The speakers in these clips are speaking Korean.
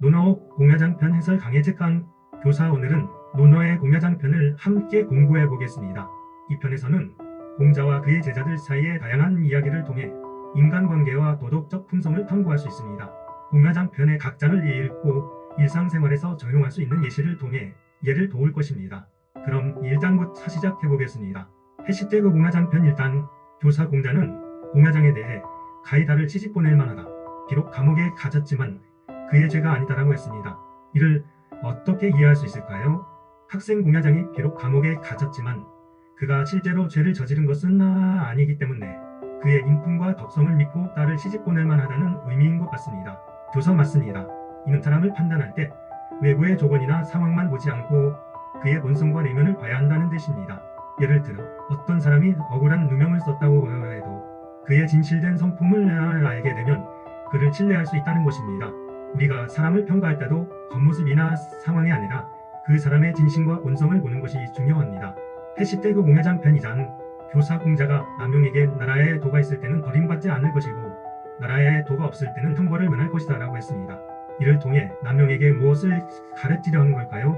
논어 공야장편 해설 강의 책강 교사 오늘은 논어의 공야장편을 함께 공부해 보겠습니다. 이 편에서는 공자와 그의 제자들 사이의 다양한 이야기를 통해 인간관계와 도덕적 품성을 탐구할 수 있습니다. 공야장편의 각 장을 읽고 일상생활에서 적용할 수 있는 예시를 통해 예를 도울 것입니다. 그럼 1장부터 시작해 보겠습니다. 해시태그 공야장편 1단 교사 공자는 공야장에 대해 가이다를 시집 보낼 만하다. 비록 감옥에 갇혔지만 그의 죄가 아니다라고 했습니다. 이를 어떻게 이해할 수 있을까요? 학생 공야장이 비록 감옥에 갇혔지만 그가 실제로 죄를 저지른 것은 아- 아니기 때문에 그의 인품과 덕성을 믿고 딸을 시집 보낼 만하다는 의미인 것 같습니다. 교사 맞습니다. 이는 사람을 판단할 때 외부의 조건이나 상황만 보지 않고 그의 본성과 내면을 봐야 한다는 뜻입니다. 예를 들어 어떤 사람이 억울한 누명을 썼다고 해도 그의 진실된 성품을 알게 되면 그를 신뢰할 수 있다는 것입니다. 우리가 사람을 평가할 때도 겉모습이나 상황이 아니라 그 사람의 진심과 본성을 보는 것이 중요합니다. 해시태그 공야장 편 2장 교사 공자가 남용에게 나라에 도가 있을 때는 버림받지 않을 것이고 나라에 도가 없을 때는 형벌을 면할 것이다 라고 했습니다. 이를 통해 남용에게 무엇을 가르치려 하는 걸까요?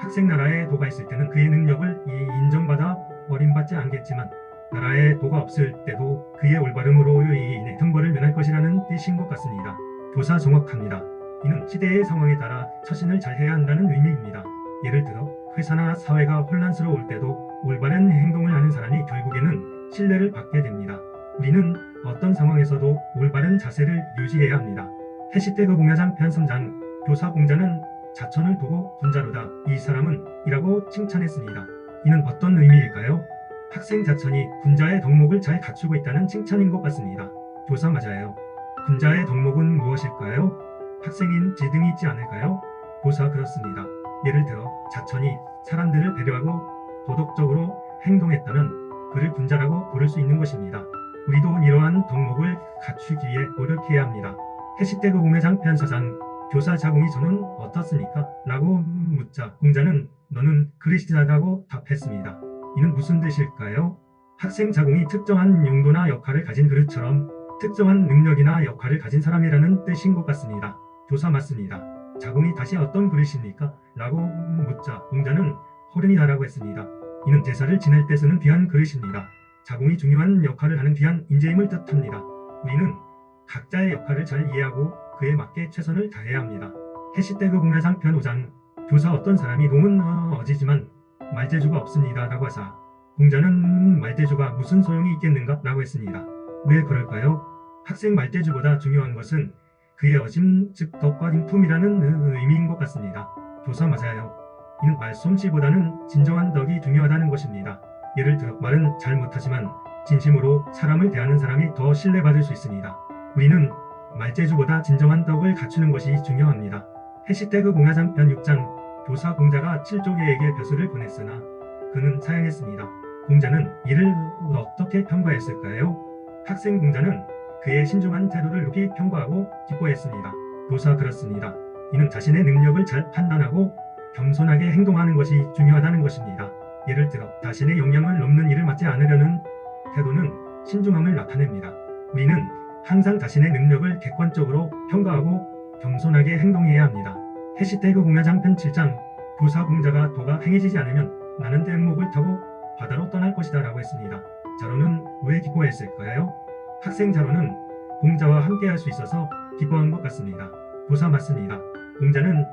학생 나라에 도가 있을 때는 그의 능력을 이- 인정받아 버림받지 않겠지만 나라에 도가 없을 때도 그의 올바름으로 인해 형벌을 면할 것이라는 뜻인 것 같습니다. 교사 정확합니다. 이는 시대의 상황에 따라 처신을 잘 해야 한다는 의미입니다. 예를 들어 회사나 사회가 혼란스러울 때도 올바른 행동을 하는 사람이 결국에는 신뢰를 받게 됩니다. 우리는 어떤 상황에서도 올바른 자세를 유지해야 합니다. 해시태그 공야장 편 3장 교사 공자는 자천을 두고 군자로다 이 사람은 이라고 칭찬했습니다. 이는 어떤 의미일까요? 학생 자천이 군자의 덕목을 잘 갖추고 있다는 칭찬인 것 같습니다. 교사 맞아요. 군자의 덕목은 무엇일까요? 학생인 지 등이 있지 않을까요? 교사 그렇습니다. 예를 들어 자천이 사람들을 배려하고 도덕적으로 행동했다면 그를 군자라고 부를 수 있는 것입니다. 우리도 이러한 덕목을 갖추기 위해 노력해야 합니다. 해시태그 공회장 편사장 교사 자공이 저는 어떻습니까? 라고 묻자 공자는 너는 그리스도라고 답했습니다. 이는 무슨 뜻일까요? 학생 자공이 특정한 용도나 역할을 가진 그릇처럼 특정한 능력이나 역할을 가진 사람이라는 뜻인 것 같습니다. 교사 맞습니다. 자공이 다시 어떤 그릇입니까? 라고 묻자 공자는 호른이다라고 했습니다. 이는 제사를 지낼 때 쓰는 귀한 그릇입니다. 자공이 중요한 역할을 하는 귀한 인재임을 뜻합니다. 우리는 각자의 역할을 잘 이해하고 그에 맞게 최선을 다해야 합니다. 해시태그 공회장 편 5장 교사 어떤 사람이 농은 어, 어지지만 말재주가 없습니다. 라고 하사 공자는 말재주가 무슨 소용이 있겠는가? 라고 했습니다. 왜 그럴까요? 학생 말재주보다 중요한 것은 그의 어심 즉 덕과 인품이라는 의- 의미인 것 같습니다. 교사 맞아요. 이는 말솜씨보다는 진정한 덕이 중요하다는 것입니다. 예를 들어 말은 잘 못하지만 진심으로 사람을 대하는 사람이 더 신뢰받을 수 있습니다. 우리는 말재주보다 진정한 덕을 갖추는 것이 중요합니다. 해시태그 공야장 편 6장 교사 공자가 칠족에게 벼슬을 보냈으나 그는 사양했습니다. 공자는 이를 어떻게 평가했을까요? 학생 공자는 그의 신중한 태도를 높이 평가하고 기뻐했습니다. 교사 그렇습니다. 이는 자신의 능력을 잘 판단하고 겸손하게 행동하는 것이 중요하다는 것입니다. 예를 들어 자신의 역량을 넘는 일을 맡지 않으려는 태도는 신중함을 나타냅니다. 우리는 항상 자신의 능력을 객관적으로 평가하고 겸손하게 행동해야 합니다. 해시태그 공야장 편 7장 교사 공자가 도가 행해지지 않으면 나는 대목을 타고 바다로 떠날 것이다 라고 했습니다. 자로는 왜 기뻐했을까요? 학생 자로는 공자와 함께 할 수 있어서 기뻐한 것 같습니다. 교사 맞습니다. 공자는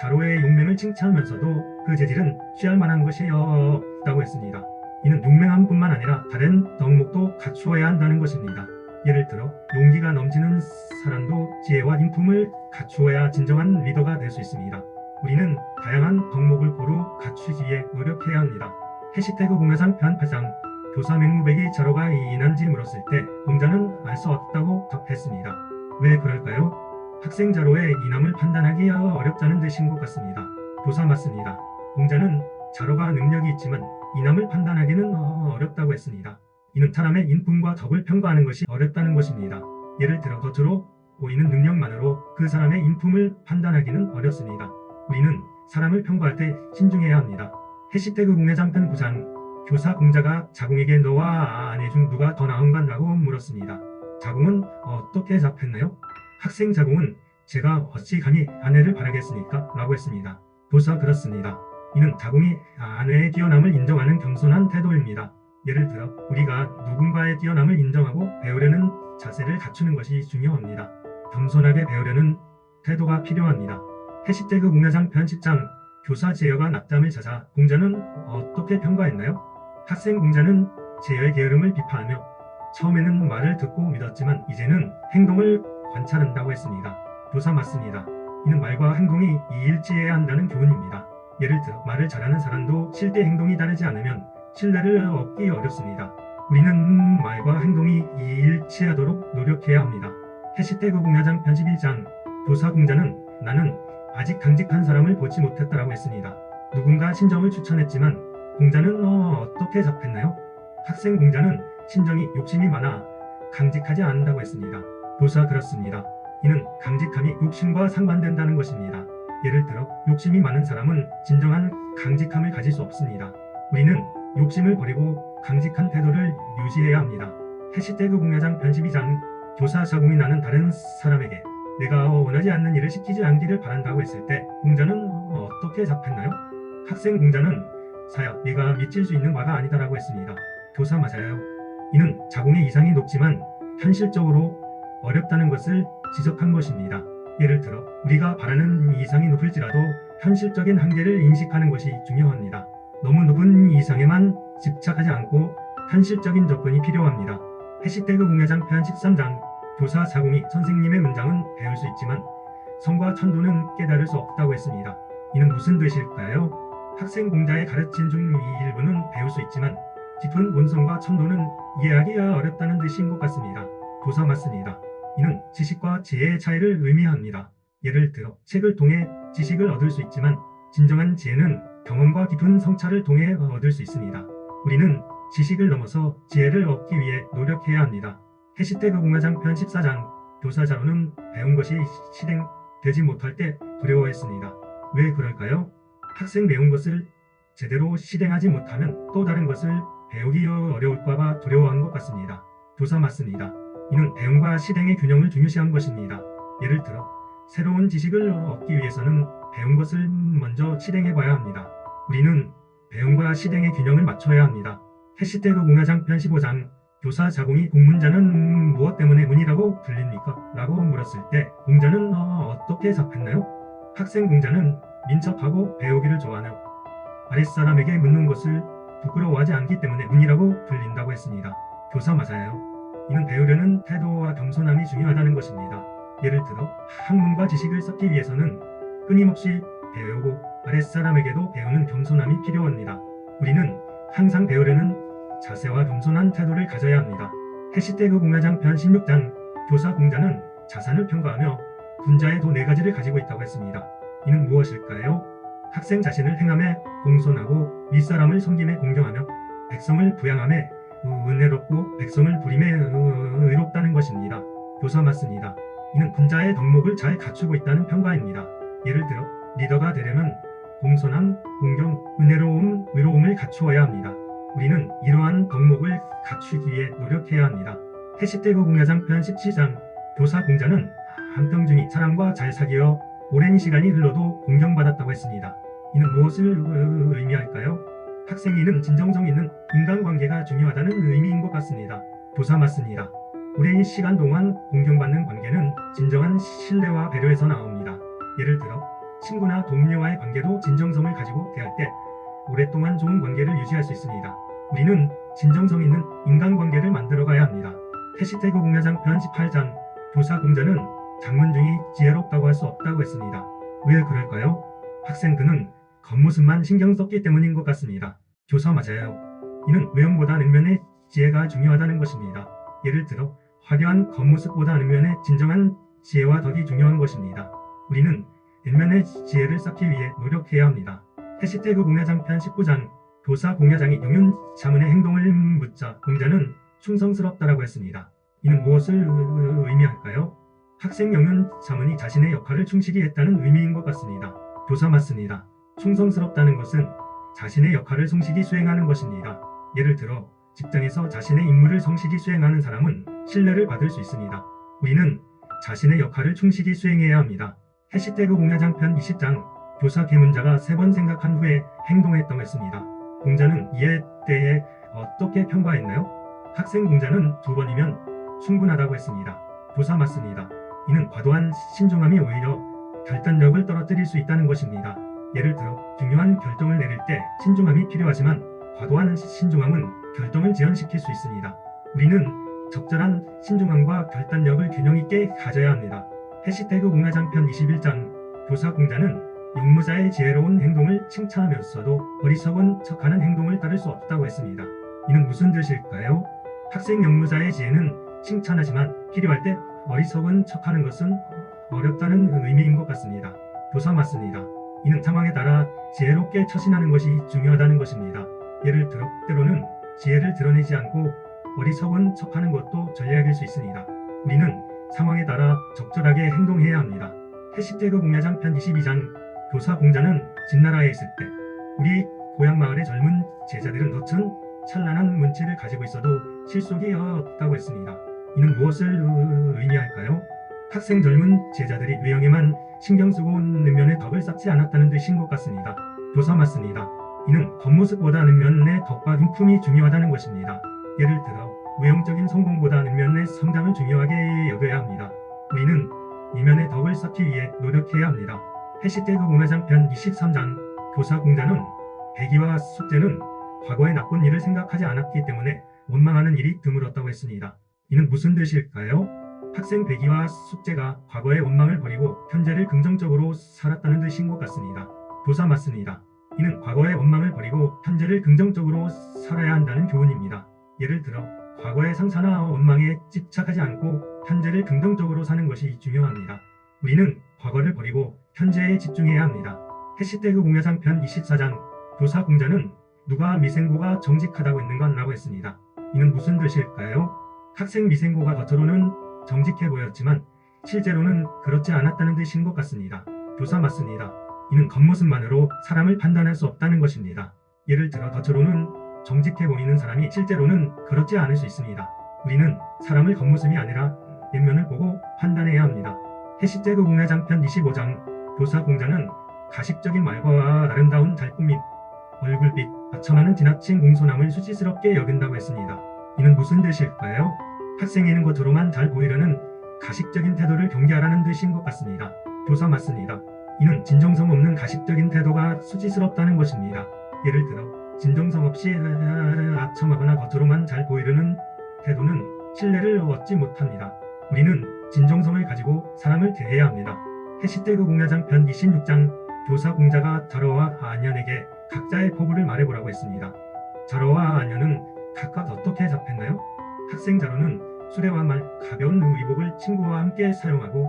자로의 용맹을 칭찬하면서도 그 재질은 취할 만한 것이 없다고 했습니다. 이는 용맹함 뿐만 아니라 다른 덕목도 갖추어야 한다는 것입니다. 예를 들어 용기가 넘치는 사람도 지혜와 인품을 갖추어야 진정한 리더가 될 수 있습니다. 우리는 다양한 덕목을 고루 갖추기 위해 노력해야 합니다. 해시태그 공야상 편 8장 교사 맹무백이 자로가 이난지 물었을 때 공자는 알 수 없다고 답했습니다. 왜 그럴까요? 학생 자로의 이남을 판단하기 어렵다는 뜻인 것 같습니다. 교사 맞습니다. 공자는 자로가 능력이 있지만 이남을 판단하기는 어- 어렵다고 했습니다. 이는 사람의 인품과 덕을 평가하는 것이 어렵다는 것입니다. 예를 들어 겉으로 보이는 능력만으로 그 사람의 인품을 판단하기는 어렵습니다. 우리는 사람을 평가할 때 신중해야 합니다. 해시태그 공회장 편 9장 교사 공자가 자공에게 너와 아내 중 누가 더 나은가 라고 물었습니다. 자공은 어떻게 답했나요? 학생 자공은 제가 어찌 감히 아내를 바라겠습니까? 라고 했습니다. 도사 그렇습니다. 이는 자궁이 아내의 뛰어남을 인정하는 겸손한 태도입니다. 예를 들어 우리가 누군가의 뛰어남을 인정하고 배우려는 자세를 갖추는 것이 중요합니다. 겸손하게 배우려는 태도가 필요합니다. 해시태그 공야장 편집장 교사 제여가 낙담을 찾아 공자는 어떻게 평가했나요? 학생 공자는 제여의 게으름을 비판하며 처음에는 말을 듣고 믿었지만 이제는 행동을 관찰한다고 했습니다. 교사 맞습니다. 이는 말과 행동이 이일치해야 한다는 교훈입니다. 예를 들어 말을 잘하는 사람도 실제 행동이 다르지 않으면 신뢰를 얻기 어렵습니다. 우리는 말과 행동이 이일치하도록 노력해야 합니다. 해시태그 공야장 편집 1장 교사 공자는 나는 아직 강직한 사람을 보지 못했다라고 했습니다. 누군가 신정을 추천했지만 공자는 어, 어떻게 답했나요? 학생 공자는 신정이 욕심이 많아 강직하지 않는다고 했습니다. 교사 그렇습니다. 이는 강직함이 욕심과 상반된다는 것입니다. 예를 들어 욕심이 많은 사람은 진정한 강직함을 가질 수 없습니다. 우리는 욕심을 버리고 강직한 태도를 유지해야 합니다. 해시태그 공야장 편집 2장 교사 자궁이 나는 다른 사람에게 내가 원하지 않는 일을 시키지 않기를 바란다고 했을 때 공자는 어떻게 답했나요? 학생 공자는 사야 네가 미칠 수 있는 바가 아니다라고 했습니다. 교사 맞아요. 이는 자궁의 이상이 높지만 현실적으로 어렵다는 것을 지적한 것입니다. 예를 들어 우리가 바라는 이상이 높을지라도 현실적인 한계를 인식하는 것이 중요합니다. 너무 높은 이상에만 집착하지 않고 현실적인 접근이 필요합니다. 해시태그 공야장 편 13장 교사 자궁이 선생님의 문장은 배울 수 있지만 성과 천도는 깨달을 수 없다고 했습니다. 이는 무슨 뜻일까요? 학생 공자의 가르침 중 이 일부는 배울 수 있지만 깊은 본성과 천도는 이해하기가 어렵다는 뜻인 것 같습니다. 교사 맞습니다. 이는 지식과 지혜의 차이를 의미합니다. 예를 들어 책을 통해 지식을 얻을 수 있지만 진정한 지혜는 경험과 깊은 성찰을 통해 얻을 수 있습니다. 우리는 지식을 넘어서 지혜를 얻기 위해 노력해야 합니다. 해시태그 공화장 편 14장 교사 자로는 배운 것이 실행되지 못할 때 두려워했습니다. 왜 그럴까요? 학생 배운 것을 제대로 실행하지 못하면 또 다른 것을 배우기 어려울까봐 두려워한 것 같습니다. 교사 맞습니다. 이는 배움과 실행의 균형을 중요시한 것입니다. 예를 들어 새로운 지식을 얻기 위해서는 배운 것을 먼저 실행해 봐야 합니다. 우리는 배움과 실행의 균형을 맞춰야 합니다. 해시태그 공야장 편 15장 교사 자공이 공문자는 무엇 때문에 문이라고 불립니까? 라고 물었을 때 공자는 어, 떻게 답했나요? 학생 공자는 민첩하고 배우기를 좋아하며 아랫사람에게 묻는 것을 부끄러워하지 않기 때문에 문이라고 불린다고 했습니다. 교사 맞아요. 이는 배우려는 태도와 겸손함이 중요하다는 것입니다. 예를 들어 학문과 지식을 쌓기 위해서는 끊임없이 배우고 아랫사람에게도 배우는 겸손함이 필요합니다. 우리는 항상 배우려는 자세와 겸손한 태도를 가져야 합니다. 해시태그 공야장 편 16장 교사 공자는 자산을 평가하며 분자의 도네 가지를 가지고 있다고 했습니다. 이는 무엇일까요? 학생 자신을 행함에 공손하고 윗사람을 섬김에 공경하며 백성을 부양함에 은혜롭고 백성을 부림에 의롭다는 것입니다. 교사 맞습니다. 이는 분자의 덕목을 잘 갖추고 있다는 평가입니다. 예를 들어 리더가 되려면 공손함, 공경, 은혜로움, 의로움을 갖추어야 합니다. 우리는 이러한 덕목을 갖추기 위해 노력해야 합니다. 해시태그 공야장 편 17장 교사 공자는 한평중이 사람과 잘 사귀어 오랜 시간이 흘러도 공경받았다고 했습니다. 이는 무엇을 의미할까요? 학생이는 진정성 있는 인간관계가 중요하다는 의미인 것 같습니다. 교사 맞습니다. 오랜 시간 동안 공경받는 관계는 진정한 신뢰와 배려에서 나옵니다. 예를 들어 친구나 동료와의 관계도 진정성을 가지고 대할 때 오랫동안 좋은 관계를 유지할 수 있습니다. 우리는 진정성 있는 인간관계를 만들어가야 합니다. 해시태그 공야장 편 18장 교사 공자는 장문 중이 지혜롭다고 할 수 없다고 했습니다. 왜 그럴까요? 학생 그는 겉모습만 신경 썼기 때문인 것 같습니다. 교사 맞아요. 이는 외형보다 내면의 지혜가 중요하다는 것입니다. 예를 들어 화려한 겉모습보다 내면의 진정한 지혜와 덕이 중요한 것입니다. 우리는 내면의 지혜를 쌓기 위해 노력해야 합니다. 해시태그 공야장 편 19장 교사 공야장이 영윤 자문의 행동을 묻자 공자는 충성스럽다라고 했습니다. 이는 무엇을 의미할까요? 학생 영윤 자문이 자신의 역할을 충실히 했다는 의미인 것 같습니다. 교사 맞습니다. 충성스럽다는 것은 자신의 역할을 성실히 수행하는 것입니다. 예를 들어 직장에서 자신의 임무를 성실히 수행하는 사람은 신뢰를 받을 수 있습니다. 우리는 자신의 역할을 충실히 수행해야 합니다. 해시태그 공야장편 20장 교사 개문자가 세 번 생각한 후에 행동했다고 했습니다. 공자는 이에 대해 어떻게 평가했나요? 학생 공자는 두 번이면 충분하다고 했습니다. 교사 맞습니다. 이는 과도한 신중함이 오히려 결단력을 떨어뜨릴 수 있다는 것입니다. 예를 들어 중요한 결정을 내릴 때 신중함이 필요하지만 과도한 신중함은 결정을 지연시킬 수 있습니다. 우리는 적절한 신중함과 결단력을 균형 있게 가져야 합니다. 해시태그 공화장편 21장 교사 공자는 용무자의 지혜로운 행동을 칭찬하면서도 어리석은 척하는 행동을 따를 수 없다고 했습니다. 이는 무슨 뜻일까요? 학생 용무자의 지혜는 칭찬하지만 필요할 때 어리석은 척하는 것은 어렵다는 의미인 것 같습니다. 교사 맞습니다. 이는 상황에 따라 지혜롭게 처신하는 것이 중요하다는 것입니다. 예를 들어 때로는 지혜를 드러내지 않고 어리석은 척하는 것도 전략일 수 있습니다. 우리는 상황에 따라 적절하게 행동해야 합니다. 해시태그 공야장 편 22장 교사 공자는 진나라에 있을 때 우리 고향 마을의 젊은 제자들은 덫은 찬란한 문체를 가지고 있어도 실속이 없다고 했습니다. 이는 무엇을 의미할까요? 학생 젊은 제자들이 외형에만 신경 쓰고 는면에 덕을 쌓지 않았다는 뜻인 것 같습니다. 교사 맞습니다. 이는 겉모습보다 는 면의 덕과 인품이 중요하다는 것입니다. 예를 들어 외형적인 성공보다 는 면의 성장을 중요하게 여겨야 합니다. 우리는 이면의 덕을 쌓기 위해 노력해야 합니다. 해시태그 공화장편 23장 교사 공자는 배기와 숙제는 과거의 나쁜 일을 생각하지 않았기 때문에 원망하는 일이 드물었다고 했습니다. 이는 무슨 뜻일까요? 학생 배기와 숙제가 과거의 원망을 버리고 현재를 긍정적으로 살았다는 뜻인 것 같습니다. 교사 맞습니다. 이는 과거의 원망을 버리고 현재를 긍정적으로 살아야 한다는 교훈입니다. 예를 들어 과거의 상사나 원망에 집착하지 않고 현재를 긍정적으로 사는 것이 중요합니다. 우리는 과거를 버리고 현재에 집중해야 합니다. 해시태그 공야상편 24장 교사 공자는 누가 미생고가 정직하다고 했는가라고 했습니다. 이는 무슨 뜻일까요? 학생 미생고가 겉으로는 정직해 보였지만 실제로는 그렇지 않았다는 뜻인 것 같습니다. 교사 맞습니다. 이는 겉모습만으로 사람을 판단할 수 없다는 것입니다. 예를 들어 겉으로는 정직해 보이는 사람이 실제로는 그렇지 않을 수 있습니다. 우리는 사람을 겉모습이 아니라 내면을 보고 판단해야 합니다. 해시태그 공야장편 25장 교사 공자는 가식적인 말과 아름다운 달꿈 및 얼굴빛, 아첨하는 지나친 공손함을 수치스럽게 여긴다고 했습니다. 이는 무슨 뜻일까요? 학생에는 겉으로만 잘 보이려는 가식적인 태도를 경계하라는 뜻인 것 같습니다. 교사 맞습니다. 이는 진정성 없는 가식적인 태도가 수치스럽다는 것입니다. 예를 들어 진정성 없이 아첨하거나 겉으로만 잘 보이려는 태도는 신뢰를 얻지 못합니다. 우리는 진정성을 가지고 사람을 대해야 합니다. 해시태그 공야장 편 26장 교사 공자가 자로와 안연에게 각자의 포부를 말해보라고 했습니다. 자로와 안연은 각각 어떻게 잡혔나요? 학생 자로는 수레와 말 가벼운 의복을 친구와 함께 사용하고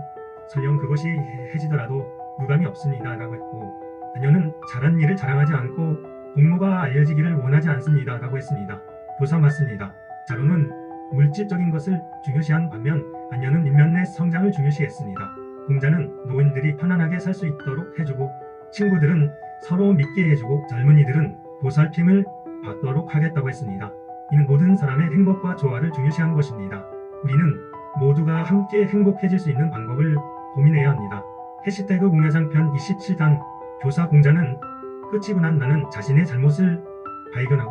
설령 그것이 해지더라도 유감이 없습니다 라고 했고 안연은 잘한 일을 자랑하지 않고 공모가 알려지기를 원하지 않습니다 라고 했습니다. 교사 맞습니다. 자로는 물질적인 것을 중요시한 반면 안연은 인면의 성장을 중요시했습니다. 공자는 노인들이 편안하게 살 수 있도록 해주고 친구들은 서로 믿게 해주고 젊은이들은 보살핌을 받도록 하겠다고 했습니다. 이는 모든 사람의 행복과 조화를 중요시한 것입니다. 우리는 모두가 함께 행복해질 수 있는 방법을 고민해야 합니다. 해시태그 공야장편 27장 교사 공자는 끝이고 난 나는 자신의 잘못을 발견하고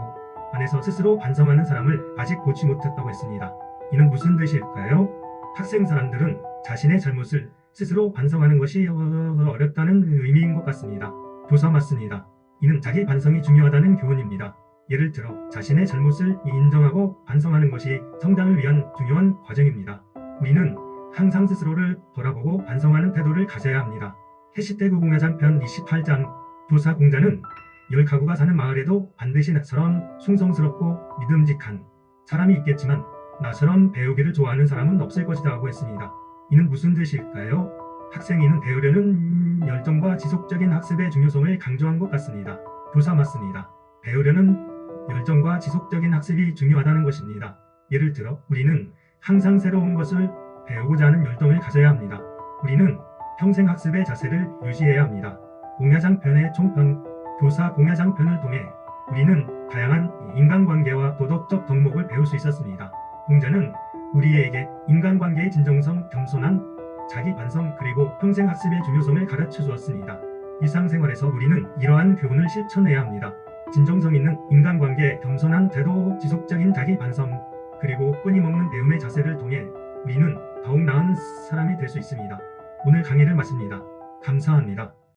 안에서 스스로 반성하는 사람을 아직 보지 못했다고 했습니다. 이는 무슨 뜻일까요? 학생 사람들은 자신의 잘못을 스스로 반성하는 것이 어렵다는 의미인 것 같습니다. 교사 맞습니다. 이는 자기 반성이 중요하다는 교훈입니다. 예를 들어 자신의 잘못을 인정하고 반성하는 것이 성장을 위한 중요한 과정입니다. 우리는 항상 스스로를 돌아보고 반성하는 태도를 가져야 합니다. 해시태그 공야장 편 28장 교사 공자는 열 가구가 사는 마을에도 반드시 나처럼 숭성스럽고 믿음직한 사람이 있겠지만 나처럼 배우기를 좋아하는 사람은 없을 것이다 고 했습니다. 이는 무슨 뜻일까요? 학생이는 배우려는 열정과 지속적인 학습의 중요성을 강조한 것 같습니다. 교사 맞습니다. 배우려는 열정과 지속적인 학습이 중요하다는 것입니다. 예를 들어 우리는 항상 새로운 것을 배우고자 하는 열정을 가져야 합니다. 우리는 평생 학습의 자세를 유지해야 합니다. 공야장 편의 총평 교사 공야장 편을 통해 우리는 다양한 인간관계와 도덕적 덕목을 배울 수 있었습니다. 공자는 우리에게 인간관계의 진정성, 겸손한 자기 반성 그리고 평생 학습의 중요성을 가르쳐 주었습니다. 일상생활에서 우리는 이러한 교훈을 실천해야 합니다. 진정성 있는 인간관계, 겸손한 태도, 지속적인 자기 반성, 그리고 끊임없는 배움의 자세를 통해 우리는 더욱 나은 사람이 될 수 있습니다. 오늘 강의를 마칩니다. 감사합니다.